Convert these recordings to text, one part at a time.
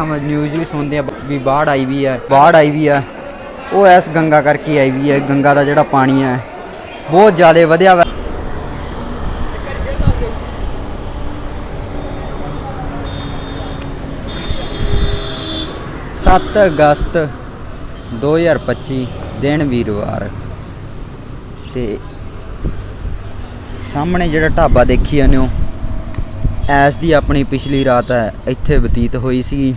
ਹਮ news ਵੀ ਸੁਣਦੇ ਆ, ਵੀ ਬਾੜ ਆਈ ਵੀ ਹੈ ਬਾੜ ਆਈ ਵੀ ਹੈ ਉਹ ਐਸ ਗੰਗਾ ਕਰਕੇ ਆਈ ਵੀ ਹੈ ਗੰਗਾ ਦਾ ਜਿਹੜਾ ਪਾਣੀ ਹੈ ਬਹੁਤ ਜ਼ਿਆਦਾ ਵਧਿਆ ਵਾ। ਸੱਤ ਅਗਸਤ 2025 ਦਿਨ ਵੀਰਵਾਰ। ਤੇ ਸਾਹਮਣੇ ਜਿਹੜਾ ਢਾਬਾ ਦੇਖੀ ਜਾਂਦੇ ਹੋ ਐਸ ਦੀ ਆਪਣੀ ਪਿਛਲੀ ਰਾਤ ਹੈ, ਇੱਥੇ ਬਤੀਤ ਹੋਈ ਸੀ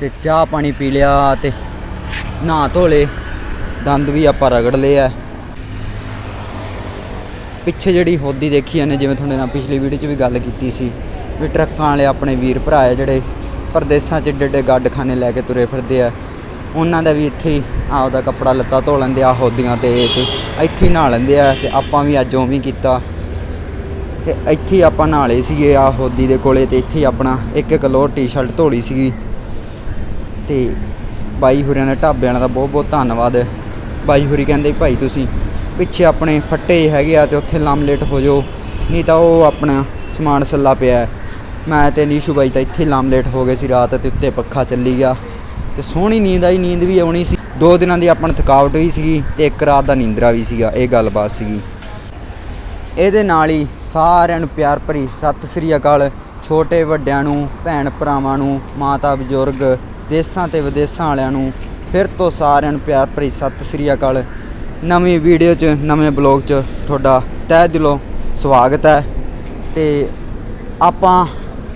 ਤੇ ਚਾਹ ਪਾਣੀ ਪੀ ਲਿਆ ਤੇ ਨਹਾ ਧੋ ਲਏ। ਦੰਦ ਵੀ ਆਪਾਂ ਰਗੜ ਲਏ ਆ। ਪਿੱਛੇ ਜਿਹੜੀ ਹੋਦੀ ਦੇਖੀ ਜਾਂਦੇ ਜਿਵੇਂ ਤੁਹਾਡੇ ਨਾਲ ਪਿਛਲੀ ਵੀਡੀਓ 'ਚ ਵੀ ਗੱਲ ਕੀਤੀ ਸੀ ਵੀ ਟਰੱਕਾਂ ਵਾਲੇ ਆਪਣੇ ਵੀਰ ਭਰਾ ਆ ਜਿਹੜੇ ਪਰਦੇਸਾਂ 'ਚ ਏਡੇ ਏਡੇ ਗੱਡਖਾਨੇ ਲੈ ਕੇ ਤੁਰੇ ਫਿਰਦੇ ਆ। ਉਹਨਾਂ ਦਾ ਵੀ ਇੱਥੇ ਹੀ ਆਪਦਾ ਕੱਪੜਾ ਲੱਤਾ ਧੋ ਲੈਂਦੇ ਆ, ਹੋਦੀਆਂ ਤੇ ਤੇ ਇੱਥੇ ਹੀ ਨਹਾ ਲੈਂਦੇ ਆ ਤੇ ਆਪਾਂ ਵੀ ਅੱਜ ਉਵੇਂ ਕੀਤਾ। ਤੇ ਇੱਥੇ ਹੀ ਆਪਾਂ ਨਾਲੇ ਸੀਗੇ ਆ ਹੋਦੀ ਦੇ ਕੋਲੇ ਤੇ ਇੱਥੇ ਹੀ ਆਪਣਾ ਇੱਕ ਇੱਕ ਲੋਰ ਟੀ-ਸ਼ਰਟ ਧੋਲੀ ਸੀਗੀ। ਤੇ ਬਾਈ ਹੋਰਿਆਂ ਦੇ ਢਾਬੇ ਵਾਲਿਆਂ ਦਾ ਬਹੁਤ ਬਹੁਤ ਧੰਨਵਾਦ। ਬਾਈ ਹੋਰੀ ਕਹਿੰਦੇ, ਭਾਈ ਤੁਸੀਂ ਪਿੱਛੇ ਆਪਣੇ ਫੱਟੇ ਹੈਗੇ ਆ ਤੇ ਉੱਥੇ ਲਾਮਲੇਟ ਹੋ ਜਾਓ, ਨਹੀਂ ਤਾਂ ਉਹ ਆਪਣਾ ਸਮਾਨ ਸੱਲਾ ਪਿਆ ਮੈਂ ਤੇ ਨੀਸ਼ੂ ਬਾਈ ਤਾਂ ਇੱਥੇ ਲਾਮਲੇਟ ਹੋ ਗਏ ਸੀ ਰਾਤ ਤੇ ਉੱਤੇ ਪੱਖਾ ਚੱਲੀ ਗਿਆ ਤੇ ਸੋਹਣੀ ਨੀਂਦ ਆਈ, ਨੀਂਦ ਵੀ ਆਉਣੀ ਸੀ। ਦੋ ਦਿਨਾਂ ਦੀ ਆਪਾਂ ਥਕਾਵਟ ਵੀ ਸੀਗੀ ਤੇ ਇੱਕ ਰਾਤ ਦਾ ਨੀਂਦਰਾ ਵੀ ਸੀਗਾ, ਇਹ ਗੱਲਬਾਤ ਸੀਗੀ। ਇਹਦੇ ਨਾਲ ਹੀ ਸਾਰਿਆਂ ਨੂੰ ਪਿਆਰ ਭਰੀ ਸਤਿ ਸ੍ਰੀ ਅਕਾਲ, ਛੋਟੇ ਵੱਡਿਆਂ ਨੂੰ, ਭੈਣ ਭਰਾਵਾਂ ਨੂੰ, ਮਾਤਾ ਬਜ਼ੁਰਗ ਦੇਸਾਂ ਤੇ ਵਿਦੇਸਾਂ ਵਾਲਿਆਂ ਨੂੰ ਫਿਰ ਤੋਂ ਸਾਰਿਆਂ ਨੂੰ ਪਿਆਰ ਭਰੀ ਸਤਿ ਸ੍ਰੀ ਅਕਾਲ। ਨਵੀਂ ਵੀਡੀਓ 'ਚ, ਨਵੇਂ ਬਲੌਗ 'ਚ ਤੁਹਾਡਾ ਤਹਿ ਦਿਲੋਂ ਸਵਾਗਤ ਹੈ। ਤੇ ਆਪਾਂ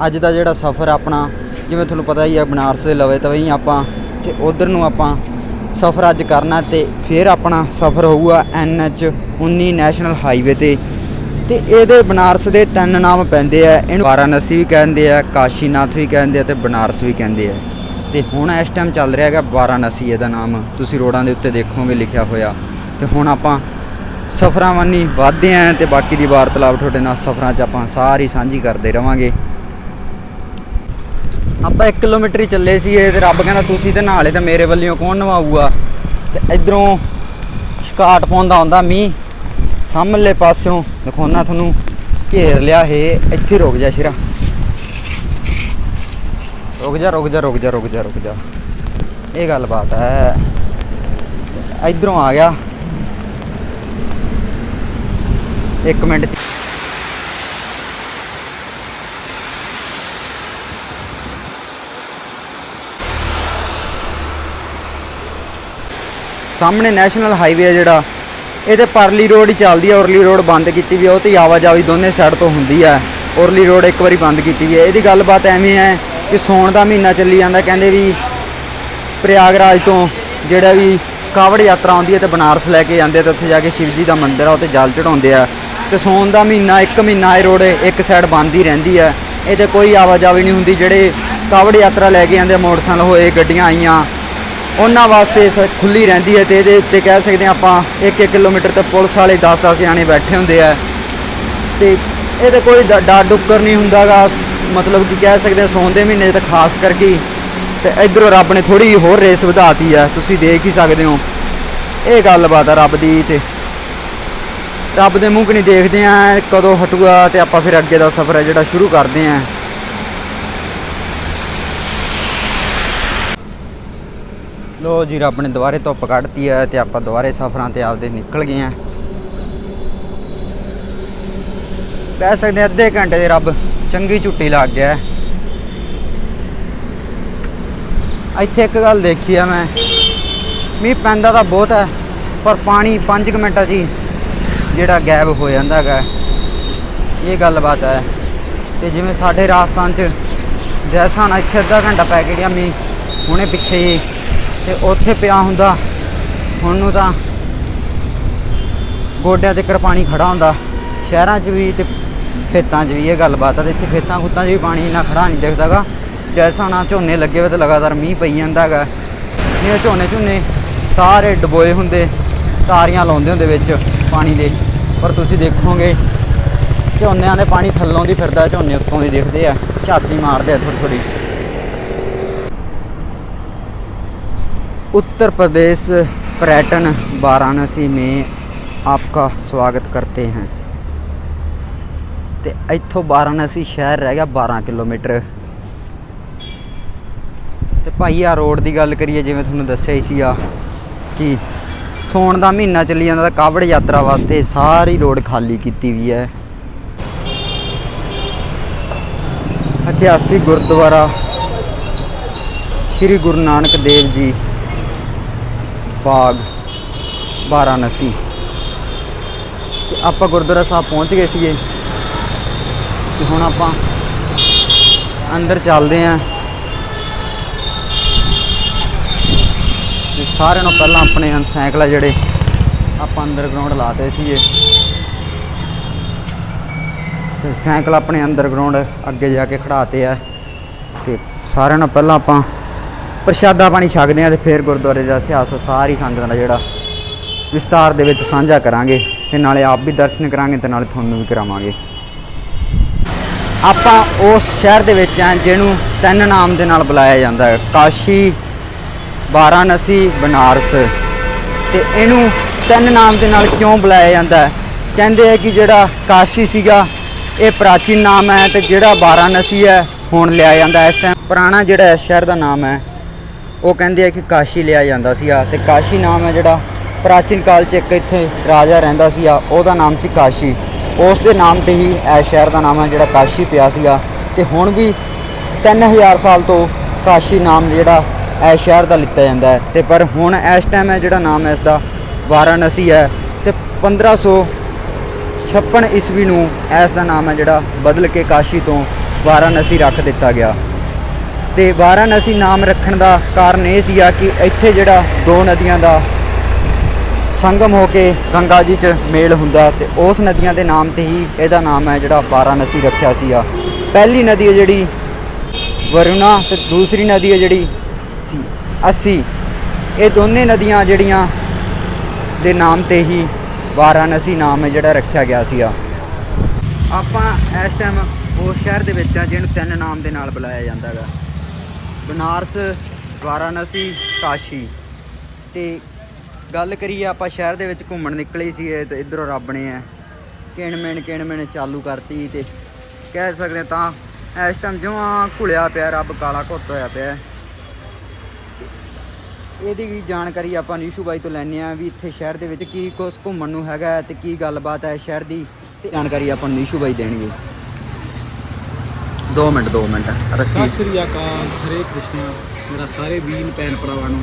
ਅੱਜ ਦਾ ਜਿਹੜਾ ਸਫ਼ਰ ਆਪਣਾ, ਜਿਵੇਂ ਤੁਹਾਨੂੰ ਪਤਾ ਹੀ ਹੈ ਬਨਾਰਸ ਦੇ ਲਵੇ ਤਵੇ ਹੀ ਆਪਾਂ ਤੇ ਉਧਰ ਨੂੰ ਆਪਾਂ ਸਫ਼ਰ ਅੱਜ ਕਰਨਾ ਤੇ ਫਿਰ ਆਪਣਾ ਸਫ਼ਰ ਹੋਊਗਾ ਐਨਐਚ 19 ਨੈਸ਼ਨਲ ਹਾਈਵੇ ਤੇ। ਤੇ ਇਹਦੇ ਬਨਾਰਸ ਦੇ ਤਿੰਨ ਨਾਮ ਪੈਂਦੇ ਆ, ਇਹਨੂੰ ਵਾਰਾਣਸੀ ਵੀ ਕਹਿੰਦੇ ਆ, ਕਾਸ਼ੀਨਾਥ ਵੀ ਕਹਿੰਦੇ ਆ ਤੇ ਬਨਾਰਸ ਵੀ ਕਹਿੰਦੇ ਆ। ਤੇ ਹੁਣ ਇਸ ਟਾਈਮ ਚੱਲ ਰਿਹਾ ਹੈਗਾ ਵਾਰਾਣਸੀ, ਇਹਦਾ ਨਾਮ। ਤੁਸੀਂ ਰੋਡਾਂ ਦੇ ਉੱਤੇ ਦੇਖੋਗੇ, ਲਿਖਿਆ ਹੋਇਆ। ਤੇ ਹੁਣ ਆਪਾਂ ਸਫ਼ਰਾਂ ਵੰਨੀ ਵਧਦੇ ਆਂ ਤੇ ਬਾਕੀ ਦੀ ਵਾਰਤਾਲਾਪ ਤੁਹਾਡੇ ਨਾਲ ਸਫ਼ਰਾਂ 'ਚ ਆਪਾਂ ਸਾਰੀ ਸਾਂਝੀ ਕਰਦੇ ਰਵਾਂਗੇ। ਆਪਾਂ 1 ਕਿਲੋਮੀਟਰ ਹੀ ਚੱਲੇ ਸੀ ਇਹ ਤੇ ਰੱਬ ਕਹਿੰਦਾ ਤੁਸੀਂ ਤੇ ਨਾਲੇ ਤੇ ਮੇਰੇ ਵੱਲੋਂ ਕੌਣ ਨਵਾਊਗਾ? ਤੇ ਇਧਰੋਂ ਸ਼ਿਕਾਟ ਪਾਉਂਦਾ ਹੁੰਦਾ ਮੀਂਹ। ਸਾਹਮਣੇ ਪਾਸਿਓਂ ਦਿਖਾਉਣਾ ਤੁਹਾਨੂੰ ਘੇਰ ਲਿਆ ਹੈ ਇੱਥੇ ਰੁਕ ਜਾ ਸ਼ਿਰਾ। ਰੁਕ ਜਾ ਰੁਕ ਜਾ ਰੁਕ ਜਾ ਰੁਕ ਜਾ ਰੁਕ ਜਾ। ਇਹ ਗੱਲ ਬਾਤ ਹੈ। ਇਧਰੋਂ ਆ ਗਿਆ। ਇੱਕ ਮਿੰਟ ਚ ਸਾਹਮਣੇ ਨੈਸ਼ਨਲ ਹਾਈਵੇ ਹੈ ਜਿਹੜਾ। ਇਹਦੇ ਪਰਲੀ ਰੋਡ ਹੀ ਚੱਲਦੀ ਹੈ। ਔਰਲੀ ਰੋਡ ਬੰਦ ਕੀਤੀ ਵੀ ਹੈ। ਉਹ ਤੇ ਆਵਾਜਾਈ ਦੋਨੇ ਸਾਈਡ ਤੋਂ ਹੁੰਦੀ ਹੈ। ਔਰਲੀ ਰੋਡ ਇੱਕ ਵਾਰੀ ਬੰਦ ਕੀਤੀ ਵੀ ਹੈ। ਇਹਦੀ ਗੱਲਬਾਤ ਐਵੇਂ ਹੈ ਕਿ ਸੌਣ ਦਾ ਮਹੀਨਾ ਚੱਲੀ ਜਾਂਦਾ ਕਹਿੰਦੇ ਵੀ ਪ੍ਰਯਾਗਰਾਜ ਤੋਂ ਜਿਹੜਾ ਵੀ ਕਾਵੜ ਯਾਤਰਾ ਆਉਂਦੀ ਹੈ ਤੇ ਬਨਾਰਸ ਲੈ ਕੇ ਜਾਂਦੇ ਆ ਤੇ ਉੱਥੇ ਜਾ ਕੇ ਸ਼ਿਵ ਜੀ ਦਾ ਮੰਦਿਰ ਆ ਉੱਥੇ ਜਲ ਚੜਾਉਂਦੇ ਆ। ਤੇ ਸੌਣ ਦਾ ਮਹੀਨਾ ਇੱਕ ਮਹੀਨਾ ਇਹ ਰੋਡ ਇੱਕ ਸਾਈਡ ਬੰਦ ਹੀ ਰਹਿੰਦੀ ਹੈ ਇਹ ਤੇ ਕੋਈ ਆਵਾਜਾਈ ਨਹੀਂ ਹੁੰਦੀ ਜਿਹੜੇ ਕਾਵੜ ਯਾਤਰਾ ਲੈ ਕੇ ਜਾਂਦੇ ਆ, ਮੋਟਰਸਾਈਕਲ ਹੋਏ ਗੱਡੀਆਂ ਆਈਆਂ ਉਹਨਾਂ ਵਾਸਤੇ ਸ ਖੁੱਲੀ ਰਹਿੰਦੀ ਹੈ ਤੇ ਇਹਦੇ ਉੱਤੇ ਕਹਿ ਸਕਦੇ ਹਾਂ ਆਪਾਂ 1-1 ਕਿਲੋਮੀਟਰ ਤੇ ਪੁਲਿਸ ਵਾਲੇ 10-10 ਜਾਣੇ ਬੈਠੇ ਹੁੰਦੇ ਆ। ਤੇ ਇਹਦੇ ਕੋਈ ਡ- ਡਰ ਡੁੱਕਰ ਨਹੀਂ ਹੁੰਦਾਗਾ। ਮਤਲਬ ਕਿ ਕਹਿ ਸਕਦੇ ਹਾਂ ਸੌਣ ਦੇ ਮਹੀਨੇ ਤਾਂ ਖਾਸ ਕਰਕੇ ਤੇ ਇਧਰੋਂ ਰੱਬ ਨੇ ਥੋੜੀ ਹੋਰ ਰੇਸ ਵਧਾਤੀ ਆ, ਤੁਸੀਂ ਦੇਖ ਹੀ ਸਕਦੇ ਹੋ। ਇਹ ਗੱਲਬਾਤ ਆ ਰੱਬ ਦੀ ਤੇ ਰੱਬ ਦੇ ਮੂੰਹ ਕਿ ਨਹੀਂ ਦੇਖਦੇ ਆ, ਕਦੋਂ ਹਟੂਗਾ ਤੇ ਆਪਾਂ ਫਿਰ ਅੱਗੇ ਦਾ ਸਫ਼ਰ ਹੈ ਜਿਹੜਾ ਸ਼ੁਰੂ ਕਰਦੇ ਆ। ਲੋ ਜੀ, ਰੱਬ ਨੇ ਦੁਬਾਰੇ ਧੁੱਪ ਕੱਢਤੀ ਹੈ ਤੇ ਆਪਾਂ ਦੁਬਾਰੇ ਸਫ਼ਰਾਂ ਤੇ ਆਪਦੇ ਨਿਕਲ ਗਏ ਆ। ਕਹਿ ਸਕਦੇ ਅੱਧੇ ਘੰਟੇ ਦੇ ਰੱਬ ਚੰਗੀ ਝੁੱਟੀ ਲੱਗ ਗਿਆ ਇੱਥੇ ਇੱਕ ਗੱਲ ਦੇਖੀ ਆ ਮੈਂ। ਮੀਂਹ ਪੈਂਦਾ ਤਾਂ ਬਹੁਤ ਹੈ, ਪਰ ਪਾਣੀ 5 ਮਿੰਟਾਂ 'ਚ ਹੀ ਜਿਹੜਾ ਗਾਇਬ ਹੋ ਜਾਂਦਾ ਹੈਗਾ ਇਹ ਗੱਲਬਾਤ ਹੈ। ਤੇ ਜਿਵੇਂ ਸਾਡੇ ਰਾਜਸਥਾਨ 'ਚ ਜੈਸਾ ਨਾ ਇੱਥੇ ਅੱਧਾ ਘੰਟਾ ਪੈ ਕੇ ਗਿਆ ਮੀਂਹ, ਹੁਣੇ ਪਿੱਛੇ ਹੀ। ਤੇ ਉੱਥੇ ਪਿਆ ਹੁੰਦਾ, ਹੁਣ ਨੂੰ ਤਾਂ ਗੋਡਿਆਂ ਤੱਕ ਪਾਣੀ ਖੜਾ ਹੁੰਦਾ। ਸ਼ਹਿਰਾਂ 'ਚ ਵੀ ਤੇ ਖੇਤਾਂ 'ਚ ਵੀ ਇਹ ਗੱਲਬਾਤ ਆ ਤੇ ਇੱਥੇ ਖੇਤਾਂ ਖੁੱਤਾਂ 'ਚ ਵੀ ਪਾਣੀ ਇੰਨਾ ਖੜਾ ਨਹੀਂ ਦਿਖਦਾਗਾ ਜੈਸਾ ਨਾ ਝੋਨੇ ਲੱਗੇ ਹੋਏ ਤੇ ਲਗਾਤਾਰ ਮੀਂਹ ਪਈ ਜਾਂਦਾ ਹੈਗਾ ਨਹੀਂ ਝੋਨੇ ਝੋਨੇ ਸਾਰੇ ਡਬੋਏ ਹੁੰਦੇ ਤਾਰੀਆਂ ਲਾਉਂਦੇ ਹੁੰਦੇ ਵਿੱਚ ਪਾਣੀ ਦੇ ਪਰ ਤੁਸੀਂ ਦੇਖੋਗੇ ਝੋਨਿਆਂ ਦੇ ਪਾਣੀ ਥੱਲੋਂ ਦੀ ਫਿਰਦਾ ਝੋਨੇ ਉੱਤੋਂ ਦੀ ਦਿਖਦੇ ਆ ਝਾਤੀ ਮਾਰਦੇ ਆ ਥੋੜੀ ਥੋੜੀ उत्तर प्रदेश पर्यटन वाराणसी में आपका स्वागत करते हैं ਤੇ ਇੱਥੋਂ ਵਾਰਾਣਸੀ ਸ਼ਹਿਰ ਰਹਿ ਗਿਆ 12 ਕਿਲੋਮੀਟਰ। ਤੇ ਭਾਈ ਆ ਰੋਡ ਦੀ ਗੱਲ ਕਰੀਏ, ਜਿਵੇਂ ਤੁਹਾਨੂੰ ਦੱਸਿਆ ਹੀ ਸੀਗਾ ਕਿ ਸੌਣ ਦਾ ਮਹੀਨਾ ਚੱਲੀ ਜਾਂਦਾ ਤਾਂ ਕਾਵੜ ਯਾਤਰਾ ਵਾਸਤੇ ਸਾਰੀ ਰੋਡ ਖਾਲੀ ਕੀਤੀ ਵੀ ਹੈ। ਇਤਿਹਾਸਿਕ ਗੁਰਦੁਆਰਾ ਸ੍ਰੀ ਗੁਰੂ ਨਾਨਕ ਦੇਵ ਜੀ, ਬਾਗ ਵਾਰਾਣਸੀ ਆਪਾਂ ਗੁਰਦੁਆਰਾ ਸਾਹਿਬ ਪਹੁੰਚ ਗਏ ਸੀਗੇ। ਤੇ ਹੁਣ ਆਪਾਂ ਅੰਦਰ ਚੱਲਦੇ ਆਂ ਤੇ ਸਾਰਿਆਂ ਨੂੰ ਪਹਿਲਾਂ ਆਪਣੇ ਅੰ- ਸਾਈਕਲ ਜਿਹੜੇ, ਆਪਾਂ ਅੰਦਰ ਗਰਾਊਂਡ ਲਾਤੇ ਸੀਗੇ। ਤੇ ਸਾਈਕਲ ਆਪਣੇ ਅੰਦਰ ਗਰਾਊਂਡ ਅੱਗੇ ਜਾ ਕੇ ਖੜਾਤੇ ਆ। ਤੇ ਸਾਰਿਆਂ ਨੂੰ ਪਹਿਲਾਂ ਆਪਾਂ ਪ੍ਰਸ਼ਾਦਾ ਪਾਣੀ ਛਕਦੇ ਆ ਤੇ ਫਿਰ ਗੁਰਦੁਆਰੇ ਦਾ ਇਤਿਹਾਸ ਸਾਰੀ ਸੰਗਤ ਦਾ ਜਿਹੜਾ ਵਿਸਤਾਰ ਦੇ ਵਿੱਚ ਸਾਂਝਾ ਕਰਾਂਗੇ ਤੇ ਨਾਲੇ ਆਪ ਵੀ ਦਰਸ਼ਨ ਕਰਾਂਗੇ ਤੇ ਨਾਲੇ ਤੁਹਾਨੂੰ ਵੀ ਕਰਾਵਾਂਗੇ। ਆਪਾਂ ਉਸ ਸ਼ਹਿਰ ਦੇ ਵਿੱਚ ਆ ਜਿਹਨੂੰ ਤਿੰਨ ਨਾਮ ਦੇ ਨਾਲ ਬੁਲਾਇਆ ਜਾਂਦਾ ਹੈ। ਕਾਸ਼ੀ, ਵਾਰਾਣਸੀ, ਬਨਾਰਸ। ਤੇ ਇਹਨੂੰ ਤਿੰਨ ਨਾਮ ਦੇ ਨਾਲ ਕਿਉਂ ਬੁਲਾਇਆ ਜਾਂਦਾ ਹੈ? ਕਹਿੰਦੇ ਆ ਕਿ ਜਿਹੜਾ ਕਾਸ਼ੀ ਸੀਗਾ, ਇਹ ਪ੍ਰਾਚੀਨ ਨਾਮ ਹੈ ਤੇ ਜਿਹੜਾ ਵਾਰਾਣਸੀ ਹੈ, ਹੁਣ ਲਿਆ ਜਾਂਦਾ ਇਸ ਟਾਈਮ ਪੁਰਾਣਾ ਜਿਹੜਾ ਇਸ ਸ਼ਹਿਰ ਦਾ ਨਾਮ ਹੈ, ਉਹ ਕਹਿੰਦੇ ਆ ਕਿ ਕਾਸ਼ੀ ਲਿਆ ਜਾਂਦਾ ਸੀਗਾ। ਤੇ ਕਾਸ਼ੀ ਨਾਮ ਹੈ ਜਿਹੜਾ ਪ੍ਰਾਚੀਨ ਕਾਲ 'ਚ ਇੱਕ ਇੱਥੇ ਰਾਜਾ ਰਹਿੰਦਾ ਸੀਗਾ, ਉਹਦਾ ਨਾਮ ਸੀ ਕਾਸ਼ੀ। ਉਸ ਦੇ ਨਾਮ ਤੇ ਹੀ ਇਹ ਸ਼ਹਿਰ ਦਾ ਨਾਮ ਹੈ ਜਿਹੜਾ ਕਾਸ਼ੀ ਪਿਆ ਸੀਗਾ। ਤੇ ਹੁਣ ਵੀ 3000 ਸਾਲ ਤੋਂ ਕਾਸ਼ੀ ਨਾਮ ਜਿਹੜਾ ਇਹ ਸ਼ਹਿਰ ਦਾ ਲਿੱਤਾ ਜਾਂਦਾ ਹੈ। ਤੇ ਪਰ ਹੁਣ ਇਸ ਟਾਈਮ ਹੈ ਜਿਹੜਾ ਨਾਮ ਹੈ, ਇਸ ਦਾ ਵਾਰਾਣਸੀ ਹੈ। ਤੇ 1556 ਈਸਵੀ ਨੂੰ ਇਸ ਦਾ ਨਾਮ ਹੈ ਜਿਹੜਾ ਬਦਲ ਕੇ ਕਾਸ਼ੀ ਤੋਂ ਵਾਰਾਣਸੀ ਰੱਖ ਦਿੱਤਾ ਗਿਆ। ਤੇ ਵਾਰਾਣਸੀ ਨਾਮ ਰੱਖਣ ਦਾ ਕਾਰਨ ਇਹ ਸੀਗਾ ਕਿ ਇੱਥੇ ਜਿਹੜਾ ਦੋ ਨਦੀਆਂ ਦਾ ਸੰਗਮ ਹੋ ਕੇ ਗੰਗਾ ਜੀ 'ਚ ਮੇਲ ਹੁੰਦਾ ਤੇ ਉਸ ਨਦੀਆਂ ਦੇ ਨਾਮ ਤੇ ਹੀ ਇਹਦਾ ਨਾਮ ਹੈ ਜਿਹੜਾ ਵਾਰਾਣਸੀ ਰੱਖਿਆ ਸੀਗਾ। ਪਹਿਲੀ ਨਦੀ ਹੈ ਜਿਹੜੀ ਵਰੁਣਾ ਤੇ ਦੂਸਰੀ ਨਦੀ ਹੈ ਜਿਹੜੀ ਸੀ, ਅੱਸੀ। ਇਹ ਦੋਨੇ ਨਦੀਆਂ ਜਿਹੜੀਆਂ ਦੇ ਨਾਮ ਤੇ ਹੀ ਵਾਰਾਣਸੀ ਨਾਮ ਹੈ ਜਿਹੜਾ ਰੱਖਿਆ ਗਿਆ ਸੀਗਾ। ਆਪਾਂ ਇਸ ਟਾਈਮ ਉਸ ਸ਼ਹਿਰ ਦੇ ਵਿੱਚ ਆ ਜਿਹਨੂੰ ਤਿੰਨ ਨਾਮ ਦੇ ਨਾਲ ਬੁਲਾਇਆ ਜਾਂਦਾ ਹੈਗਾ। ਬਨਾਰਸ, ਵਾਰਾਣਸੀ, ਕਾਸ਼ੀ। ਤੇ ਗੱਲ ਕਰੀਏ ਆਪਾਂ ਸ਼ਹਿਰ ਦੇ ਵਿੱਚ ਘੁੰਮਣ ਨਿਕਲੇ ਸੀ ਤੇ ਇਧਰੋਂ ਰੱਬ ਨੇ ਐ ਕਿਣ ਮਿਣ ਕਿਣ ਮਿਣ ਚਾਲੂ ਕਰਤੀ ਤੇ ਕਹਿ ਸਕਦੇ ਤਾਂ ਇਸ ਟਾਈਮ ਜਮਾਂ ਘੁਲਿਆ ਪਿਆ, ਰੱਬ ਕਾਲਾ ਘੁੱਤ ਹੋਇਆ ਪਿਆ ਇਹਦੀ ਵੀ ਜਾਣਕਾਰੀ ਆਪਾਂ ਨੀਸ਼ੂ ਬਾਈ ਤੋਂ ਲੈਣੇ ਆ ਵੀ ਇੱਥੇ ਸ਼ਹਿਰ ਦੇ ਵਿੱਚ ਕੀ ਕੁਛ ਘੁੰਮਣ ਨੂੰ ਹੈਗਾ ਹੈ ਤੇ ਕੀ ਗੱਲਬਾਤ ਹੈ ਸ਼ਹਿਰ ਦੀ ਤੇ ਜਾਣਕਾਰੀ ਆਪਾਂ ਨੂੰ ਨੀਸ਼ੂ ਬਾਈ ਦੇਣਗੇ। 2 ਮਿੰਟ 2 ਮਿੰਟ, ਰੱਸੀ। ਸਤਿ ਸ੍ਰੀ ਅਕਾਲ, ਹਰੇ ਕ੍ਰਿਸ਼ਨ। ਮੇਰਾ ਸਾਰੇ ਵੀਰ, ਭੈਣ ਭਰਾਵਾਂ ਨੂੰ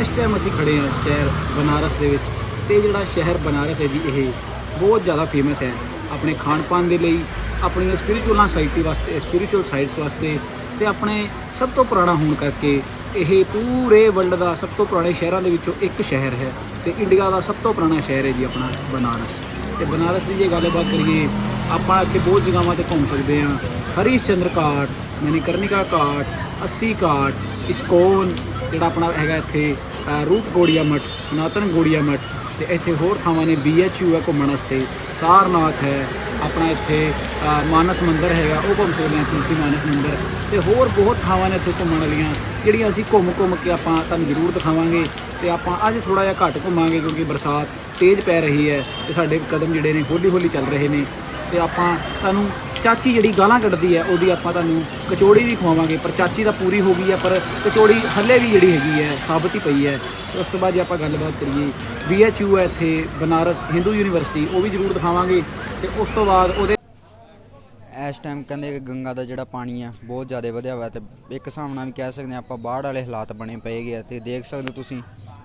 ਇਸ ਟਾਈਮ ਅਸੀਂ ਖੜੇ ਹਾਂ ਸ਼ਹਿਰ ਬਨਾਰਸ ਦੇ ਵਿੱਚ ਤੇ ਜਿਹੜਾ ਸ਼ਹਿਰ ਬਨਾਰਸ ਹੈ ਜੀ, ਇਹ ਬਹੁਤ ਜ਼ਿਆਦਾ ਫੇਮਸ ਹੈ। ਆਪਣੇ ਖਾਣ ਪਾਣ ਦੇ ਲਈ, ਆਪਣੀਆਂ ਸਪਿਰਚੁਅਲਾਂ ਸਾਈਟੀ ਵਾਸਤੇ ਸਪਿਰਚੁਅਲ ਸਾਈਟਸ ਵਾਸਤੇ ਤੇ ਆਪਣੇ ਸਭ ਤੋਂ ਪੁਰਾਣਾ ਹੋਣ ਕਰਕੇ ਇਹ ਪੂਰੇ ਵਰਲਡ ਦਾ ਸਭ ਤੋਂ ਪੁਰਾਣੇ ਸ਼ਹਿਰਾਂ ਦੇ ਵਿੱਚੋਂ ਇੱਕ ਸ਼ਹਿਰ ਹੈ ਤੇ ਇੰਡੀਆ ਦਾ ਸਭ ਤੋਂ ਪੁਰਾਣਾ ਸ਼ਹਿਰ ਹੈ ਜੀ ਆਪਣਾ ਬਨਾਰਸ। ਤੇ ਬਨਾਰਸ ਦੀ ਜੇ ਗੱਲਬਾਤ ਕਰੀਏ, ਆਪਾਂ ਇੱਥੇ ਬਹੁਤ ਜਗ੍ਹਾਵਾਂ ਤੇ ਘੁੰਮ ਸਕਦੇ ਹਾਂ। ਹਰੀਸ਼ ਚੰਦਰ ਘਾਟ ਮਨੀਕਰਨਿਕਾ ਘਾਟ ਅੱਸੀ ਘਾਟ ਇਸਕੋਨ ਜਿਹੜਾ ਆਪਣਾ ਹੈਗਾ ਇੱਥੇ ਰੂਪ ਗੋੜੀਆ ਮਠ, ਸਨਾਤਨ ਗੋੜੀਆ ਮਠ ਤੇ ਇੱਥੇ ਹੋਰ ਥਾਵਾਂ ਨੇ BHU ਹੈ ਘੁੰਮਣ ਵਾਸਤੇ। ਸਾਰਨਾਥ ਹੈ, ਆਪਣਾ ਇੱਥੇ ਮਾਨਸ ਮੰਦਿਰ ਹੈਗਾ, ਉਹ ਘੁੰਮ ਸਕਦੇ ਹਾਂ ਤੁਲਸੀ ਮਾਨਸ ਮੰਦਿਰ ਤੇ ਹੋਰ ਬਹੁਤ ਥਾਵਾਂ ਨੇ ਇੱਥੇ ਘੁੰਮਣ ਵਾਲੀਆਂ, ਜਿਹੜੀਆਂ ਅਸੀਂ ਘੁੰਮ ਘੁੰਮ ਕੇ ਆਪਾਂ ਤੁਹਾਨੂੰ ਜ਼ਰੂਰ ਦਿਖਾਵਾਂਗੇ ਤੇ ਆਪਾਂ ਅੱਜ ਥੋੜਾ ਜਿਹਾ ਘੱਟ ਘੁੰਮਾਂਗੇ ਕਿਉਂਕਿ ਬਰਸਾਤ ਤੇਜ਼ ਪੈ ਰਹੀ ਹੈ ਤੇ ਸਾਡੇ ਕਦਮ ਜਿਹੜੇ ਨੇ ਹੌਲੀ ਹੌਲੀ ਚੱਲ ਰਹੇ ਨੇ ਤੇ ਆਪਾਂ ਤੁਹਾਨੂੰ ਚਾਚੀ ਜਿਹੜੀ ਗਾਲਾਂ ਕੱਢਦੀ ਹੈ, ਉਹਦੀ ਆਪਾਂ ਤੁਹਾਨੂੰ ਕਚੋੜੀ ਵੀ ਖਵਾਵਾਂਗੇ, ਪਰ ਚਾਚੀ ਤਾਂ ਪੂਰੀ ਹੋ ਗਈ ਹੈ, ਪਰ ਕਚੋੜੀ ਹੱਲੇ ਵੀ ਜਿਹੜੀ ਹੈਗੀ ਹੈ, ਸਾਬਤ ਹੀ ਪਈ ਹੈ। ਉਸ ਤੋਂ ਬਾਅਦ ਜੇ ਆਪਾਂ ਗੱਲਬਾਤ ਕਰੀਏ BHU ਹੈ ਇੱਥੇ, ਬਨਾਰਸ ਹਿੰਦੂ ਯੂਨੀਵਰਸਿਟੀ, ਉਹ ਵੀ ਜ਼ਰੂਰ ਦਿਖਾਵਾਂਗੇ, ਤੇ ਉਸ ਤੋਂ ਬਾਅਦ ਉਹਦੇ ਇਸ ਟਾਈਮ ਕਹਿੰਦੇ ਕਿ ਗੰਗਾ ਦਾ ਜਿਹੜਾ ਪਾਣੀ ਆ, ਬਹੁਤ ਜ਼ਿਆਦਾ ਵਧਿਆ ਹੋਇਆ ਤੇ ਇੱਕ ਹਿਸਾਬ ਨਾਲ ਵੀ ਕਹਿ ਸਕਦੇ ਹਾਂ ਆਪਾਂ ਬਾੜ ਵਾਲੇ ਹਾਲਾਤ ਬਣੇ ਪਏ ਗਏ ਆ ਤੇ ਦੇਖ ਸਕਦੇ ਹੋ ਤੁਸੀਂ,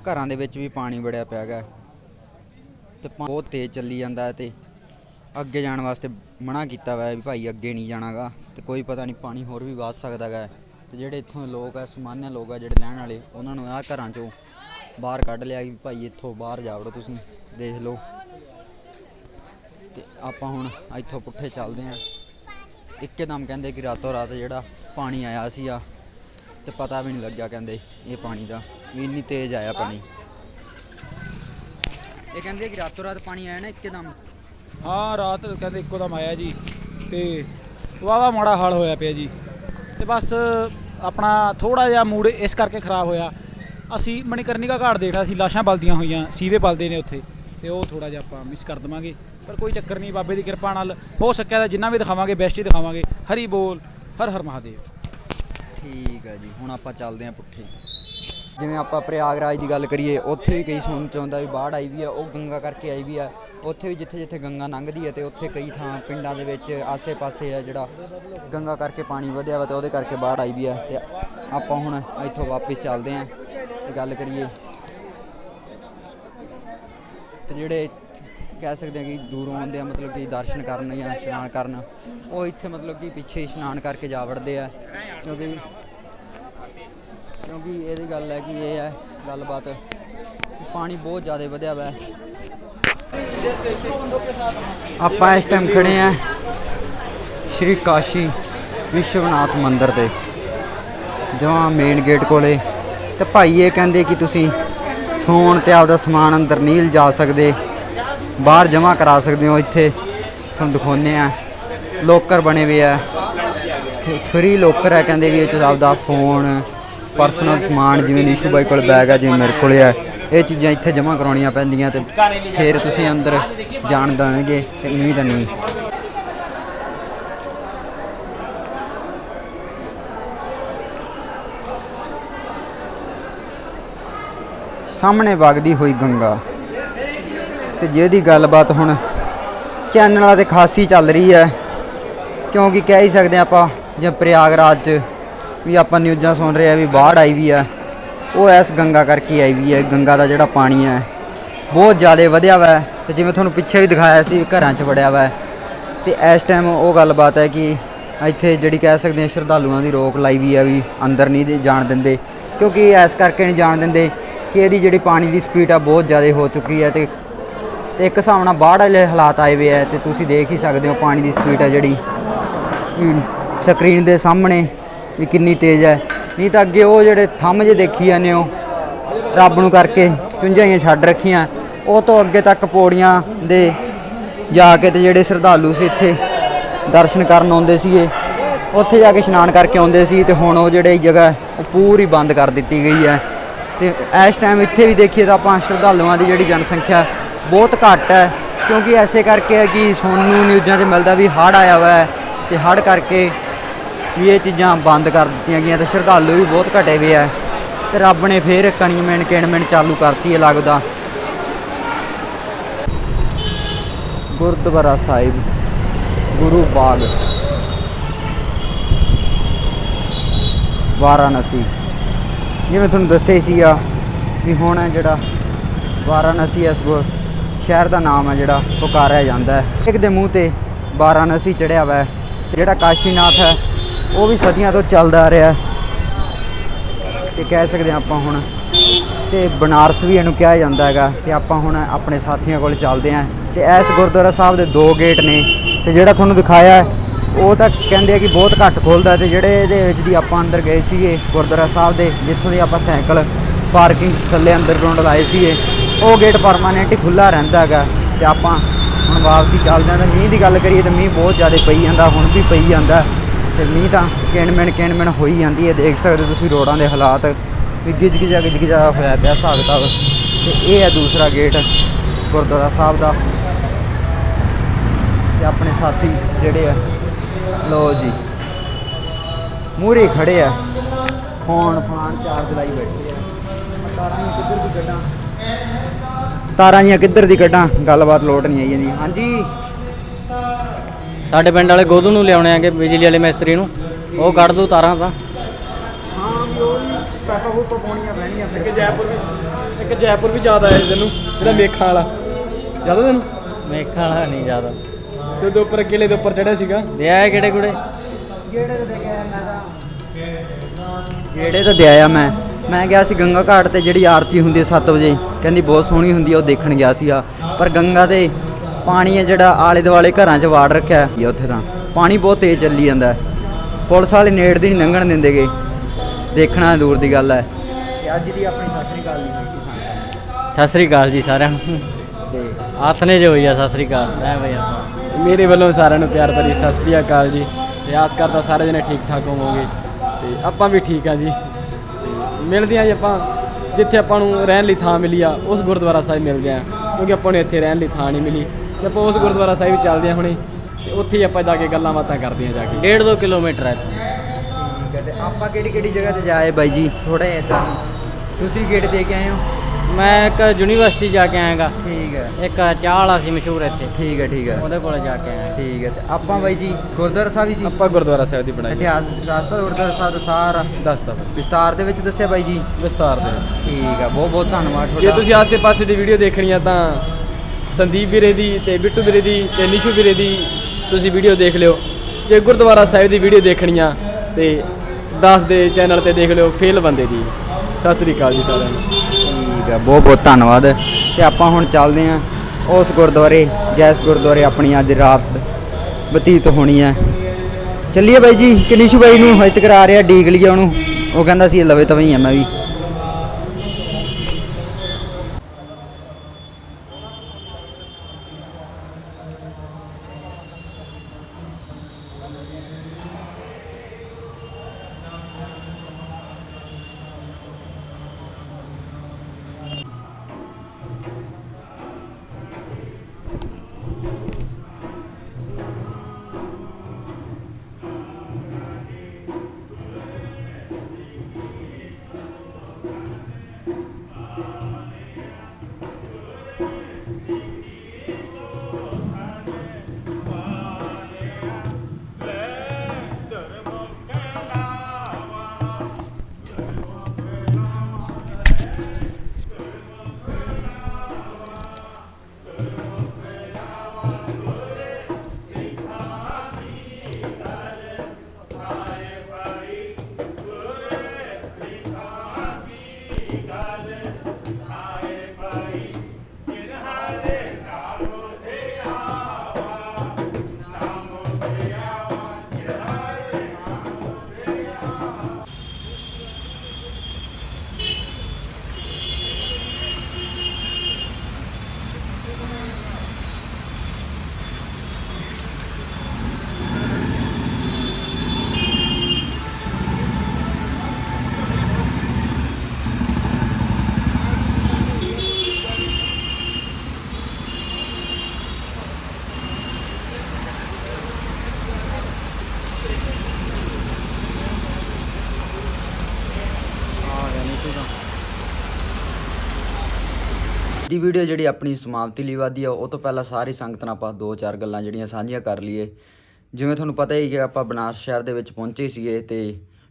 ਘਰਾਂ ਦੇ ਵਿੱਚ ਵੀ ਪਾਣੀ ਵੜਿਆ ਪਿਆ ਹੈਗਾ। ਤੇ ਬਹੁਤ ਤੇਜ਼ ਚੱਲੀ ਜਾਂਦਾ ਹੈ ਤੇ ਅੱਗੇ ਜਾਣ ਵਾਸਤੇ ਮਨਾ ਕੀਤਾ ਹੋਇਆ ਵੀ ਭਾਈ ਅੱਗੇ ਨਹੀਂ ਜਾਣਾਗਾ ਤੇ ਕੋਈ ਪਤਾ ਨਹੀਂ ਪਾਣੀ ਹੋਰ ਵੀ ਵੱਧ ਸਕਦਾ ਹੈਗਾ ਤੇ ਜਿਹੜੇ ਇੱਥੋਂ ਦੇ ਲੋਕ ਆ, ਸਮਾਨਿਆ ਲੋਕ ਆ ਜਿਹੜੇ ਲੈਣ ਵਾਲੇ, ਉਹਨਾਂ ਨੂੰ ਆਹ ਘਰਾਂ ਚੋਂ ਬਾਹਰ ਕੱਢ ਲਿਆ ਕਿ ਭਾਈ ਇੱਥੋਂ ਬਾਹਰ ਜਾਵੜੋ ਤੁਸੀਂ, ਦੇਖ ਲਓ। ਤੇ ਆਪਾਂ ਹੁਣ ਇੱਥੋਂ ਪੁੱਠੇ ਚੱਲਦੇ ਆਂ। ਇੱਕਦਮ ਕਹਿੰਦੇ ਕਿ ਰਾਤੋਂ ਰਾਤ ਜਿਹੜਾ ਪਾਣੀ ਆਇਆ ਸੀ ਆ, ਤੇ ਪਤਾ ਵੀ ਨਹੀਂ ਲੱਗਿਆ ਕਹਿੰਦੇ ਇਹ ਪਾਣੀ ਦਾ, ਵੀ ਇੰਨੀ ਤੇਜ਼ ਆਇਆ ਪਾਣੀ। ਇਹ ਕਹਿੰਦੇ ਕਿ ਰਾਤੋਂ ਰਾਤ ਪਾਣੀ ਆਇਆ ਨਾ ਇੱਕਦਮ। ਹਾਂ, ਰਾਤ ਕਹਿੰਦੇ ਇੱਕੋ ਦਮ ਆਇਆ ਜੀ ਤੇ ਵਾਵਾ ਮਾੜਾ ਹਾਲ ਹੋਇਆ ਪਿਆ ਜੀ। ਤੇ ਬਸ ਆਪਣਾ ਥੋੜਾ ਜਿਹਾ ਮੂਡ ਇਸ ਕਰਕੇ ਖਰਾਬ ਹੋਇਆ। ਅਸੀਂ ਮਣੀਕਰਨਿਕਾ ਘਾਟ ਦੇਖਣਾ ਸੀ ਲਾਸ਼ਾਂ ਬਲਦੀਆਂ ਹੋਈਆਂ, ਸੀਵੇ ਬਲਦੇ ਨੇ ਉੱਥੇ। ਤੇ ਉਹ ਥੋੜਾ ਜਿਹਾ ਆਪਾਂ ਮਿਸ ਕਰ ਦਵਾਂਗੇ। ਪਰ ਕੋਈ ਚੱਕਰ ਨਹੀਂ, ਬਾਬੇ ਦੀ ਕਿਰਪਾ ਨਾਲ ਹੋ ਸਕਿਆ ਤਾਂ ਜਿੰਨਾ ਵੀ ਦਿਖਾਵਾਂਗੇ ਬੈਸਟ ਹੀ ਦਿਖਾਵਾਂਗੇ। ਹਰੀ ਬੋਲ, ਹਰ ਹਰ ਮਹਾਦੇਵ। ਠੀਕ ਹੈ ਜੀ, ਹੁਣ ਆਪਾਂ ਚੱਲਦੇ ਆਂ ਪੁੱਠੇ। ਜਿਵੇਂ ਆਪਾਂ ਪ੍ਰਯਾਗਰਾਜ ਦੀ ਗੱਲ ਕਰੀਏ, ਉੱਥੇ ਵੀ ਕਈ ਸੁਣਨ ਚ ਆਉਂਦਾ ਵੀ ਬਾੜ ਆਈ ਵੀ ਆ, ਉਹ ਗੰਗਾ ਕਰਕੇ ਆਈ ਵੀ ਆ। ਉੱਥੇ ਵੀ ਜਿੱਥੇ ਜਿੱਥੇ ਗੰਗਾ ਲੰਘਦੀ ਹੈ ਤੇ ਉੱਥੇ ਕਈ ਥਾਂ ਪਿੰਡਾਂ ਦੇ ਵਿੱਚ ਆਸੇ-ਪਾਸੇ ਆ ਜਿਹੜਾ ਗੰਗਾ ਕਰਕੇ ਪਾਣੀ ਵਧਿਆ ਵਾ ਤੇ ਉਹਦੇ ਕਰਕੇ ਬਾੜ ਆਈ ਵੀ ਆ। ਤੇ ਆਪਾਂ ਹੁਣ ਇੱਥੋਂ ਵਾਪਸ ਚੱਲਦੇ ਆਂ ਤੇ ਗੱਲ ਕਰੀਏ ਤੇ ਜਿਹੜੇ ਕਹਿ ਸਕਦੇ ਆ ਕਿ ਦੂਰੋਂ ਆਉਂਦੇ ਆ, ਮਤਲਬ ਕਿ ਦਰਸ਼ਨ ਕਰਨ ਜਾਂ ਇਸ਼ਨਾਨ ਕਰਨ, ਉਹ ਇੱਥੇ ਮਤਲਬ ਕਿ ਪਿੱਛੇ ਇਸ਼ਨਾਨ ਕਰਕੇ ਜਾ ਵੜਦੇ ਆ, ਕਿਉਂਕਿ ਕਿਉਂਕਿ ਇਹਦੀ ਗੱਲ ਹੈ ਕਿ ਇਹ ਹੈ ਗੱਲਬਾਤ। ਪਾਣੀ ਬਹੁਤ ਜ਼ਿਆਦਾ ਵਧਿਆ ਵਾ। ਆਪਾਂ ਇਸ ਟਾਈਮ ਖੜੇ ਆ ਸ਼੍ਰੀ ਕਾਸ਼ੀ ਵਿਸ਼ਵਨਾਥ ਮੰਦਿਰ ਤੇ ਜਮਾਂ ਮੇਨ ਗੇਟ ਕੋਲੇ। ਤੇ ਭਾਈ ਇਹ ਕਹਿੰਦੇ ਕਿ ਤੁਸੀਂ ਫੋਨ ਤੇ ਆਪਦਾ ਸਮਾਨ ਅੰਦਰ ਨਹੀਂ ਲਿਜਾ ਸਕਦੇ। ਬਾਹਰ ਜਮ੍ਹਾਂ ਕਰਾ ਸਕਦੇ ਹੋ ਇੱਥੇ। ਤੁਹਾਨੂੰ ਦਿਖਾਉਂਦੇ ਆ ਲੋਕਰ ਬਣੇ ਹੋਏ ਆ। ਫ੍ਰੀ ਲੋਕਰ ਹੈ ਕਹਿੰਦੇ ਵੀ ਇਹ ਚ ਆਪਦਾ ਫੋਨ ਪਰਸਨਲ ਸਮਾਨ ਜਿਵੇਂ ਨੀਸ਼ੂ ਬਾਈ ਕੋਲ ਬੈਗ ਆ, ਜਿਵੇਂ ਮੇਰੇ ਕੋਲ ਹੈ ਇਹ ਚੀਜ਼ਾਂ ਇੱਥੇ ਜਮ੍ਹਾਂ ਕਰਾਉਣੀਆਂ ਪੈਂਦੀਆਂ ਤੇ ਫਿਰ ਤੁਸੀਂ ਅੰਦਰ ਜਾਣ ਦੇਣਗੇ ਤੇ ਨਹੀਂ ਤਾਂ ਨਹੀਂ। ਸਾਹਮਣੇ ਵਗਦੀ ਹੋਈ ਗੰਗਾ ਤੇ ਜਿਹਦੀ ਗੱਲਬਾਤ ਹੁਣ ਚੈਨਲਾਂ ਤੇ ਖਾਸੀ ਚੱਲ ਰਹੀ ਹੈ, ਕਿਉਂਕਿ ਕਹਿ ਹੀ ਸਕਦੇ ਹਾਂ ਆਪਾਂ ਜੇ ਪ੍ਰਯਾਗਰਾਜ 'ਚ ਵੀ ਆਪਾਂ ਨਿਊਜ਼ਾਂ ਸੁਣ ਰਹੇ ਆ ਵੀ ਬਾੜ ਆਈ ਵੀ ਆ। ਉਹ ਐਸ ਗੰਗਾ ਕਰਕੇ ਆਈ ਵੀ ਹੈ ਗੰਗਾ ਦਾ ਜਿਹੜਾ ਪਾਣੀ ਹੈ ਬਹੁਤ ਜ਼ਿਆਦਾ ਵਧਿਆ ਵਾ। ਹੈ ਤੇ ਜਿਵੇਂ ਤੁਹਾਨੂੰ ਪਿੱਛੇ ਵੀ ਦਿਖਾਇਆ ਸੀ ਘਰਾਂ 'ਚ ਵੜਿਆ ਵਾ। ਹੈ। ਤੇ ਇਸ ਟਾਈਮ ਉਹ ਗੱਲਬਾਤ ਹੈ ਕਿ ਇੱਥੇ ਜਿਹੜੀ ਕਹਿ ਸਕਦੇ ਹਾਂ ਸ਼ਰਧਾਲੂਆਂ ਦੀ ਰੋਕ ਲਾਈ ਵੀ ਆ ਵੀ ਅੰਦਰ ਨਹੀਂ ਦੇ- ਜਾਣ ਦਿੰਦੇ। ਕਿਉਂਕਿ ਇਸ ਕਰਕੇ ਨਹੀਂ ਜਾਣ ਦਿੰਦੇ ਕਿ ਇਹਦੀ ਜਿਹੜੀ ਪਾਣੀ ਦੀ ਸਪੀਡ ਆ ਬਹੁਤ ਜ਼ਿਆਦਾ ਹੋ ਚੁੱਕੀ ਹੈ ਤੇ ਤੇ ਇੱਕ ਹਿਸਾਬ ਨਾਲ ਬਾੜ ਵਾਲੇ ਹਾਲਾਤ ਆਏ ਹੋਏ ਆ ਤੇ ਤੁਸੀਂ ਦੇਖ ਹੀ ਸਕਦੇ ਹੋ ਪਾਣੀ ਦੀ ਸਪੀਡ ਆ ਜਿਹੜੀ ਸਕਰੀਨ ਦੇ ਸਾਹਮਣੇ। ਵੀ ਕਿੰਨੀ ਤੇਜ਼ ਹੈ। ਨਹੀਂ ਤਾਂ ਅੱਗੇ ਉਹ ਜਿਹੜੇ ਥੰਮ ਜੇ ਦੇਖੀ ਜਾਂਦੇ ਹੋ, ਰੱਬ ਨੂੰ ਕਰਕੇ ਚੁੰਝਾਈਆਂ ਛੱਡ ਰੱਖੀਆਂ। ਉਹ ਤੋਂ ਅੱਗੇ ਤੱਕ ਪੌੜੀਆਂ ਦੇ ਜਾ ਕੇ ਤੇ ਜਿਹੜੇ ਸ਼ਰਧਾਲੂ ਸੀ ਇੱਥੇ ਦਰਸ਼ਨ ਕਰਨ ਆਉਂਦੇ ਸੀਗੇ, ਉੱਥੇ ਜਾ ਕੇ ਇਸ਼ਨਾਨ ਕਰਕੇ ਆਉਂਦੇ ਸੀ ਤੇ ਹੁਣ ਉਹ ਜਿਹੜੇ ਜਗ੍ਹਾ ਉਹ ਪੂਰੀ ਬੰਦ ਕਰ ਦਿੱਤੀ ਗਈ ਹੈ। ਤੇ ਇਸ ਟਾਈਮ ਇੱਥੇ ਵੀ ਦੇਖੀਏ ਤਾਂ ਆਪਾਂ ਸ਼ਰਧਾਲੂਆਂ ਦੀ ਜਿਹੜੀ ਜਨਸੰਖਿਆ ਬਹੁਤ ਘੱਟ ਹੈ, ਕਿਉਂਕਿ ਐਸੇ ਕਰਕੇ ਹੈ ਕਿ ਸੁਣਨ ਨਿਊਜ਼ਾਂ 'ਚ ਮਿਲਦਾ ਵੀ ਹੜ੍ਹ ਆਇਆ ਹੋਇਆ ਹੈ ਤੇ ਹੜ੍ਹ ਕਰਕੇ ਵੀ ਇਹ ਚੀਜ਼ਾਂ ਬੰਦ ਕਰ ਦਿੱਤੀਆਂ ਗਈਆਂ ਤੇ ਸ਼ਰਧਾਲੂ ਵੀ ਬਹੁਤ ਘਟੇ ਹੋਏ ਆ। ਤੇ ਰੱਬ ਨੇ ਫੇਰ ਕਣੀਮੈਂਟ ਕਿਣਮੈਂਟ ਚਾਲੂ ਕਰਤੀ ਹੈ ਲੱਗਦਾ। ਗੁਰਦੁਆਰਾ ਸਾਹਿਬ, ਗੁਰੂ ਬਾਗ। ਵਾਰਾਣਸੀ। ਜਿਵੇਂ ਤੁਹਾਨੂੰ ਦੱਸਿਆ ਹੀ ਸੀਗਾ ਵੀ ਹੁਣ ਜਿਹੜਾ ਵਾਰਾਣਸੀ ਇਸ ਸ਼ਹਿਰ ਦਾ ਨਾਮ ਹੈ ਜਿਹੜਾ ਪੁਕਾਰਿਆ ਜਾਂਦਾ ਹੈ। ਇੱਕ ਦੇ ਮੂੰਹ ਤੇ ਵਾਰਾਣਸੀ ਚੜਿਆ ਹੋਇਆ ਹੈ ਜਿਹੜਾ ਕਾਸ਼ੀਨਾਥ ਹੈ ਉਹ ਵੀ ਸਦੀਆਂ ਤੋਂ ਚੱਲਦਾ ਆ ਰਿਹਾ। ਹੈ ਤੇ ਕਹਿ ਸਕਦੇ ਹਾਂ ਆਪਾਂ ਹੁਣ ਤੇ ਬਨਾਰਸ ਵੀ ਇਹਨੂੰ ਕਿਹਾ ਜਾਂਦਾ ਹੈਗਾ ਤੇ ਆਪਾਂ ਹੁਣ ਆਪਣੇ ਸਾਥੀਆਂ ਕੋਲ ਚੱਲਦੇ ਆਂ ਤੇ ਇਸ ਗੁਰਦੁਆਰਾ ਸਾਹਿਬ ਦੇ ਦੋ ਗੇਟ ਨੇ ਤੇ ਜਿਹੜਾ ਤੁਹਾਨੂੰ ਦਿਖਾਇਆ, ਉਹ ਤਾਂ ਕਹਿੰਦੇ ਆ ਕਿ ਬਹੁਤ ਘੱਟ ਖੁੱਲਦਾ ਤੇ ਜਿਹੜੇ ਇਹਦੇ ਵਿੱਚ ਦੀ ਆਪਾਂ ਅੰਦਰ ਗਏ ਸੀਗੇ ਗੁਰਦੁਆਰਾ ਸਾਹਿਬ ਦੇ, ਜਿੱਥੋਂ ਦੀ ਆਪਾਂ ਸਾਈਕਲ ਪਾਰਕਿੰਗ ਥੱਲੇ ਅੰਡਰਗਰਾਊਂਡ ਲਾਏ ਸੀਗੇ, ਉਹ ਗੇਟ ਪਰਮਾਨੈਂਟ ਹੀ ਖੁੱਲਾ ਰਹਿੰਦਾ ਹੈਗਾ। ਤੇ ਆਪਾਂ ਹੁਣ ਵਾਪਸੀ ਚੱਲਦੇ ਆਂ ਤੇ ਮੀਂਹ ਦੀ ਗੱਲ ਕਰੀਏ ਤਾਂ ਮੀਂਹ ਬਹੁਤ ਜ਼ਿਆਦਾ ਪਈ ਜਾਂਦਾ, ਹੁਣ ਵੀ ਪਈ ਜਾਂਦਾ। ਤੇ ਮੀਂਹ ਤਾਂ ਕਿਣਮਿਣ ਕਿਣਮਿਣ ਹੋਈ ਜਾਂਦੀ ਹੈ। ਦੇਖ ਸਕਦੇ ਹੋ ਤੁਸੀਂ ਰੋਡਾਂ ਦੇ ਹਾਲਾਤ। ਵੀ ਗਿਜ ਗਿਜਾ ਗਿਜ ਗਿਜਾ ਹੋਇਆ ਪਿਆ ਹਿਸਾਬ ਕਿਤਾਬ। ਤੇ ਇਹ ਹੈ ਦੂਸਰਾ ਗੇਟ ਗੁਰਦੁਆਰਾ ਸਾਹਿਬ ਦਾ। ਤੇ ਆਪਣੇ ਸਾਥੀ ਜਿਹੜੇ ਆ ਲੋ ਜੀ। ਮੂਰੇ ਖੜੇ ਆ। ਫੋਨ ਫਾਨ ਚਾਰਜ ਲਾਈ ਬੈਠੇ ਆ। ਤਾਰਾਂ ਜਿਹੀਆਂ ਕਿੱਧਰ ਦੀ ਕੱਢਾਂ? ਤਾਰਾਂ ਦੀਆਂ ਕਿੱਧਰ ਦੀ ਕੱਢਾਂ? ਗੱਲਬਾਤ ਲੋਟ ਨਹੀਂ ਆਈ ਜਾਂਦੀ। ਹਾਂਜੀ। ਸਾਡੇ ਪਿੰਡ ਵਾਲੇ ਗੋਦੂ ਨੂੰ ਲਿਆਉਣੇ ਆਗੇ ਬਿਜਲੀ ਵਾਲੇ ਮਿਸਤਰੀ ਨੂੰ। ਉਹ ਕੱਢ ਦੂ ਤਾਰਾਂ ਤਾਂ ਹਾਂ ਵੀ ਉਹ ਪੈਪਾ ਪੂਪਾ ਪਾਉਣੀਆਂ ਪੈਣੀਆਂ ਫਿਰ। ਇੱਕ ਜੈਪੁਰ ਵੀ ਇੱਕ ਜੈਪੁਰ ਵੀ ਜ਼ਿਆਦਾ ਹੈ ਤੈਨੂੰ ਜਿਹੜਾ ਮੇਖਾਂ ਵਾਲਾ। ਜ਼ਿਆਦਾ ਤੈਨੂੰ? ਮੇਖਾਂ ਵਾਲਾ ਨਹੀਂ ਜ਼ਿਆਦਾ। ਤੇ ਉਹਦੇ ਉੱਪਰ ਕਿਲੇ ਦੇ ਉੱਪਰ ਚੜਿਆ ਸੀਗਾ। ਦੇ ਆਏ ਕਿਹੜੇ ਕੁੜੇ? ਜਿਹੜੇ ਤੇ ਦੇ ਗਿਆ ਮੈਂ ਤਾਂ। ਜਿਹੜੇ ਤਾਂ ਦੇ ਮੈਂ। ਮੈਂ ਗਿਆ ਸੀ ਗੰਗਾ ਘਾਟ ਤੇ ਜਿਹੜੀ ਆਰਤੀ ਹੁੰਦੀ ਹੈ 7 ਵਜੇ। ਕਹਿੰਦੀ ਬਹੁਤ ਸੋਹਣੀ ਹੁੰਦੀ ਹੈ ਉਹ ਦੇਖਣ ਗਿਆ ਸੀਗਾ। ਪਰ ਗੰਗਾ ਤੇ ਪਾਣੀ ਹੈ ਜਿਹੜਾ ਆਲੇ ਦੁਆਲੇ ਘਰਾਂ 'ਚ ਵਾੜ ਰੱਖਿਆ ਹੈ ਉੱਥੇ ਤਾਂ। ਪਾਣੀ ਬਹੁਤ ਤੇਜ਼ ਚੱਲੀ ਜਾਂਦਾ ਹੈ। ਪੁਲਿਸ ਵਾਲੇ ਨੇੜ ਦੀ ਨਹੀਂ ਲੰਘਣ ਦਿੰਦੇਗੇ ਦੇਖਣਾ ਦੂਰ ਦੀ ਗੱਲ ਹੈ। ਤੇ ਅੱਜ ਦੀ ਆਪਣੀ ਸਤਿ ਸ੍ਰੀ ਅਕਾਲ ਨਹੀਂ ਹੋਈ ਸੀ ਸਤਿ ਸ੍ਰੀ ਅਕਾਲ ਜੀ ਸਾਰਿਆਂ ਨੂੰ। ਤੇ ਹੱਥ ਨੇ ਜੋ ਹੋਈ ਆ ਸਤਿ ਸ੍ਰੀ ਅਕਾਲ। ਲੈ ਬਈ ਆਪਾਂ। ਮੇਰੇ ਵੱਲੋਂ ਸਾਰਿਆਂ ਨੂੰ ਪਿਆਰ ਭਰੀ ਸਤਿ ਸ੍ਰੀ ਅਕਾਲ ਜੀ। ਤੇ ਆਸ ਕਰਦਾ ਸਾਰੇ ਜਣੇ ਠੀਕ ਠਾਕ ਹੋਵੋਗੇ। ਤੇ ਆਪਾਂ ਵੀ ਠੀਕ ਆ ਜੀ। ਤੇ ਮਿਲਦੇ ਆ ਜੀ ਆਪਾਂ। ਜਿੱਥੇ ਆਪਾਂ ਨੂੰ ਰਹਿਣ ਲਈ ਥਾਂ ਮਿਲੀ ਆ ਉਸ ਗੁਰਦੁਆਰਾ ਸਾਹਿਬ ਮਿਲਦੇ ਆ। ਕਿਉਂਕਿ ਆਪਾਂ ਨੂੰ ਇੱਥੇ ਰਹਿਣ ਲਈ ਥਾਂ ਨਹੀਂ ਮਿਲੀ। ਉਸ ਗੁਰਦੁਆਰਾ ਸਾਹਿਬ ਚੱਲਦੇ ਆ ਹੁਣੇ ਤੇ ਉੱਥੇ ਹੀ ਆਪਾਂ ਜਾ ਕੇ ਗੱਲਾਂ ਬਾਤਾਂ ਕਰਦੇ ਆ ਜਾ ਕੇ। ਡੇਢ ਦੋ ਕਿਲੋਮੀਟਰ ਹੈ ਇੱਥੋਂ। ਠੀਕ ਹੈ ਤੇ ਆਪਾਂ ਕਿਹੜੀ ਕਿਹੜੀ ਜਗ੍ਹਾ ਤੇ ਜਾਏ ਬਾਈ ਜੀ? ਥੋੜਾ ਜਿਹਾ ਤੁਸੀਂ ਗੇਟ ਦੇ ਕੇ ਆਏ ਹੋ? ਮੈਂ ਇੱਕ ਯੂਨੀਵਰਸਿਟੀ ਜਾ ਕੇ ਆਇਆਗਾ। ਠੀਕ ਹੈ। ਇੱਕ ਚਾਹ ਵਾਲਾ ਸੀ ਮਸ਼ਹੂਰ ਇੱਥੇ। ਠੀਕ ਹੈ ਠੀਕ ਹੈ। ਉਹਦੇ ਕੋਲ ਜਾ ਕੇ ਆਇਆ। ਠੀਕ ਹੈ ਤੇ ਆਪਾਂ ਬਾਈ ਜੀ ਗੁਰਦੁਆਰਾ ਸਾਹਿਬ ਹੀ ਸੀ? ਆਪਾਂ ਗੁਰਦੁਆਰਾ ਸਾਹਿਬ ਦੀ ਬਣਾਈ ਇਤਿਹਾਸ ਦੱਸਦਾ ਗੁਰਦੁਆਰਾ ਸਾਹਿਬ ਦਾ ਸਾਰਾ ਦੱਸਦਾ ਵਿਸਤਾਰ ਦੇ ਵਿੱਚ ਦੱਸਿਆ ਬਾਈ ਜੀ? ਵਿਸਤਾਰ ਦੇ ਵਿੱਚ। ਠੀਕ ਆ ਬਹੁਤ ਬਹੁਤ ਧੰਨਵਾਦ ਜੇ ਤੁਹਾਡਾ। ਤੁਸੀਂ ਆਸੇ-ਪਾਸੇ ਦੀ ਵੀਡੀਓ ਦੇਖਣੀ ਆ ਤਾਂ ਸੰਦੀਪ ਵੀਰੇ ਦੀ ਤੇ ਬਿੱਟੂ ਵੀਰੇ ਦੀ ਤੇ ਨਿਸ਼ੂ ਵੀਰੇ ਦੀ ਤੁਸੀਂ ਵੀਡੀਓ ਦੇਖ ਲਿਓ। ਜੇ ਗੁਰਦੁਆਰਾ ਸਾਹਿਬ ਦੀ ਵੀਡੀਓ ਦੇਖਣੀ ਆ ਤੇ 10 ਦੇ ਚੈਨਲ ਤੇ ਦੇਖ ਲਿਓ ਫੇਲ ਬੰਦੇ ਦੀ। ਸਤਿ ਸ੍ਰੀ ਅਕਾਲ ਜੀ ਸਾਰਿਆਂ ਨੂੰ। ਠੀਕ ਆ, ਬਹੁਤ ਬਹੁਤ ਧੰਨਵਾਦ। ਤੇ ਆਪਾਂ ਹੁਣ ਚੱਲਦੇ ਆਂ ਉਸ ਗੁਰਦੁਆਰੇ, ਜੈਸ ਗੁਰਦੁਆਰੇ ਆਪਣੀ ਅੱਜ ਰਾਤ ਬਤੀਤ ਹੋਣੀ ਹੈ ਚੱਲੀਏ ਬਾਈ ਜੀ, ਕਿ ਨਿਸ਼ੂ ਬਾਈ ਨੂੰ ਹਜਤ ਕਰਾ ਰਿਹਾ ਡੀਕ ਲਿਆ ਉਹਨੂੰ। ਉਹ ਕਹਿੰਦਾ ਸੀ ਲਵੇ ਤਵਈ ਆ, ਮੈਂ ਵੀ। ਦੀ ਵੀਡੀਓ ਜਿਹੜੀ ਆਪਣੀ ਸਮਾਪਤੀ ਲਈ ਵਾਦੀ ਆ, ਉਹ ਤੋਂ ਪਹਿਲਾਂ ਸਾਰੀ ਸੰਗਤ ਨਾਲ ਆਪਾਂ ਦੋ ਚਾਰ ਗੱਲਾਂ ਜਿਹੜੀਆਂ ਸਾਂਝੀਆਂ ਕਰ ਲਈਏ। ਜਿਵੇਂ ਤੁਹਾਨੂੰ ਪਤਾ ਹੀ ਕਿ ਆਪਾਂ ਬਨਾਰਸ ਸ਼ਹਿਰ ਦੇ ਵਿੱਚ ਪਹੁੰਚੇ ਸੀਗੇ ਤੇ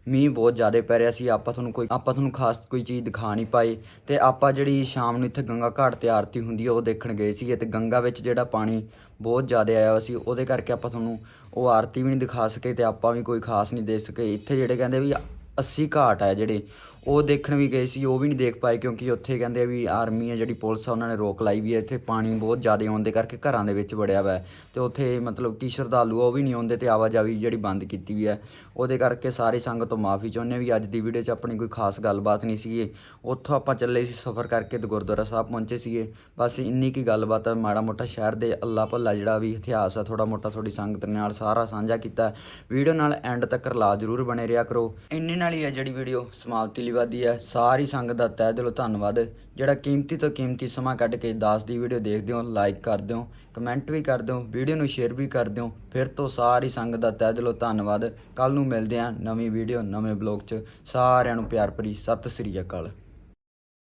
ਮੀਂਹ ਬਹੁਤ ਜ਼ਿਆਦਾ ਪੈ ਰਿਹਾ ਸੀ, ਆਪਾਂ ਤੁਹਾਨੂੰ ਕੋਈ, ਆਪਾਂ ਤੁਹਾਨੂੰ ਖਾਸ ਕੋਈ ਚੀਜ਼ ਦਿਖਾ ਨਹੀਂ ਪਾਈ। ਤੇ ਆਪਾਂ ਜਿਹੜੀ ਸ਼ਾਮ ਨੂੰ ਇੱਥੇ ਗੰਗਾ ਘਾਟ ਤੇ ਆਰਤੀ ਹੁੰਦੀ ਹੈ ਉਹ ਦੇਖਣ ਗਏ ਸੀਗੇ ਤੇ ਗੰਗਾ ਵਿੱਚ ਜਿਹੜਾ ਪਾਣੀ ਬਹੁਤ ਜ਼ਿਆਦਾ ਆਇਆ ਹੋਇਆ ਸੀ, ਉਹਦੇ ਕਰਕੇ ਆਪਾਂ ਤੁਹਾਨੂੰ ਉਹ ਆਰਤੀ ਵੀ ਨਹੀਂ ਦਿਖਾ ਸਕੇ ਤੇ ਆਪਾਂ ਵੀ ਕੋਈ ਖਾਸ ਨਹੀਂ ਦੇਖ ਸਕੇ। ਇੱਥੇ ਜਿਹੜੇ ਕਹਿੰਦੇ ਵੀ 80 ਘਾਟ ਆ ਜਿਹੜੇ ਉਹ ਦੇਖਣ ਵੀ ਗਏ ਸੀ, ਉਹ ਵੀ ਨਹੀਂ ਦੇਖ ਪਾਏ ਕਿਉਂਕਿ ਉੱਥੇ ਕਹਿੰਦੇ ਵੀ ਆਰਮੀ ਆ, ਜਿਹੜੀ ਪੁਲਿਸ ਆ, ਉਹਨਾਂ ਨੇ ਰੋਕ ਲਾਈ ਵੀ ਹੈ ਇੱਥੇ ਪਾਣੀ ਬਹੁਤ ਜ਼ਿਆਦਾ ਆਉਣ ਦੇ ਕਰਕੇ ਘਰਾਂ ਦੇ ਵਿੱਚ ਵੜਿਆ ਵਾ। ਹੈ ਤੇ ਉੱਥੇ ਮਤਲਬ ਕਿ ਸ਼ਰਧਾਲੂ ਉਹ ਵੀ ਨਹੀਂ ਆਉਂਦੇ ਤੇ ਆਵਾਜਾਈ ਜਿਹੜੀ ਬੰਦ ਕੀਤੀ ਵੀ ਹੈ ਉਹਦੇ ਕਰਕੇ ਸਾਰੀ ਸੰਗਤ ਤੋਂ ਮਾਫੀ ਚਾਹੁੰਦੇ ਵੀ ਅੱਜ ਦੀ ਵੀਡੀਓ 'ਚ ਆਪਣੀ ਕੋਈ ਖਾਸ ਗੱਲਬਾਤ ਨਹੀਂ ਸੀਗੀ। ਉੱਥੋਂ ਆਪਾਂ ਚੱਲੇ ਸੀ ਸਫ਼ਰ ਕਰਕੇ ਤੇ ਗੁਰਦੁਆਰਾ ਸਾਹਿਬ ਪਹੁੰਚੇ ਸੀਗੇ। ਬਸ ਇੰਨੀ ਕੀ ਗੱਲਬਾਤ ਹੈ ਮਾੜਾ ਮੋਟਾ ਸ਼ਹਿਰ ਦੇ ਅੱਲਾ ਭੱਲਾ ਜਿਹੜਾ ਵੀ ਇਤਿਹਾਸ ਆ ਥੋੜਾ ਮੋਟਾ ਥੋੜੀ ਸੰਗਤ ਨਾਲ ਸਾਰਾ ਸਾਂਝਾ ਕੀਤਾ। ਵੀਡੀਓ ਨਾਲ ਐਂਡ ਤੱਕ ਲਾ ਜ਼ਰੂਰ ਬਣੇ ਰਿਹਾ ਕਰੋ। ਇੰਨੇ ਨਾਲ ਹੀ ਹੈ ਜਿਹੜੀ ਵੀਡੀਓ ਸਮਾਪਤੀ ਲਈ ਹੈ, ਸਾਰੀ ਸੰਗਤ ਦਾ ਤਹਿ ਦਿਲੋਂ ਧੰਨਵਾਦ। ਜਿਹੜਾ ਕੀਮਤੀ ਤੋਂ ਕੀਮਤੀ ਸਮਾਂ ਕੱਢ ਕੇ ਦਾਸ ਦੀ ਵੀਡੀਓ ਦੇਖਦੇ ਹੋ ਲਾਈਕ ਕਰਦੇ ਹੋ ਕਮੈਂਟ ਵੀ ਕਰਦੇ ਹੋ ਵੀਡੀਓ ਨੂੰ ਸ਼ੇਅਰ ਵੀ ਕਰਦੇ ਹੋ ਫਿਰ ਤੋਂ ਸਾਰੀ ਸੰਗਤ ਦਾ ਤਹਿ ਦਿਲੋਂ ਧੰਨਵਾਦ। ਕੱਲ ਨੂੰ ਮਿਲਦੇ ਹਾਂ ਨਵੀਂ ਵੀਡੀਓ, ਨਵੇਂ ਬਲੌਗ 'ਚ। ਸਾਰਿਆਂ ਨੂੰ ਪਿਆਰ ਭਰੀ ਸਤਿ ਸ੍ਰੀ ਅਕਾਲ।